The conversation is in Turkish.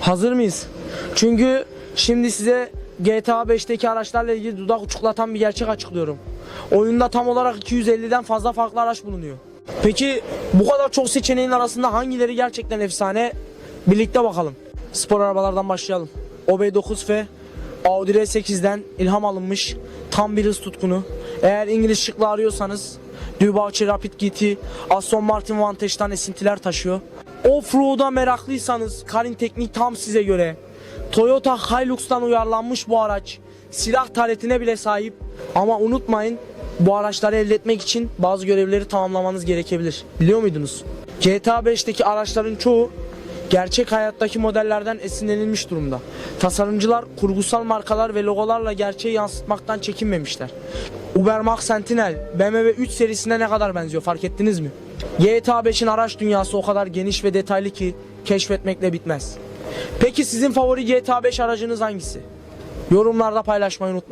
Hazır mıyız? Çünkü şimdi size GTA 5'teki araçlarla ilgili dudak uçuklatan bir gerçek açıklıyorum. Oyunda tam olarak 250'den fazla farklı araç bulunuyor. Peki bu kadar çok seçeneğin arasında hangileri gerçekten efsane? Birlikte bakalım. Spor arabalardan başlayalım. OB9F Audi R8'den ilham alınmış tam bir hız tutkunu. Eğer İngiliz şıklı arıyorsanız Dubauche Rapid GT, Aston Martin Vantage'dan esintiler taşıyor. Offroad'a meraklıysanız Karin Teknik tam size göre. Toyota Hilux'tan uyarlanmış bu araç. Silah taletine bile sahip. Ama unutmayın bu araçları elde etmek için bazı görevleri tamamlamanız gerekebilir. Biliyor muydunuz? GTA 5'teki araçların çoğu gerçek hayattaki modellerden esinlenilmiş durumda. Tasarımcılar kurgusal markalar ve logolarla gerçeği yansıtmaktan çekinmemişler. Ubermax Sentinel BMW 3 serisine ne kadar benziyor fark ettiniz mi? GTA 5'in araç dünyası o kadar geniş ve detaylı ki keşfetmekle bitmez. Peki sizin favori GTA 5 aracınız hangisi? Yorumlarda paylaşmayı unutmayın.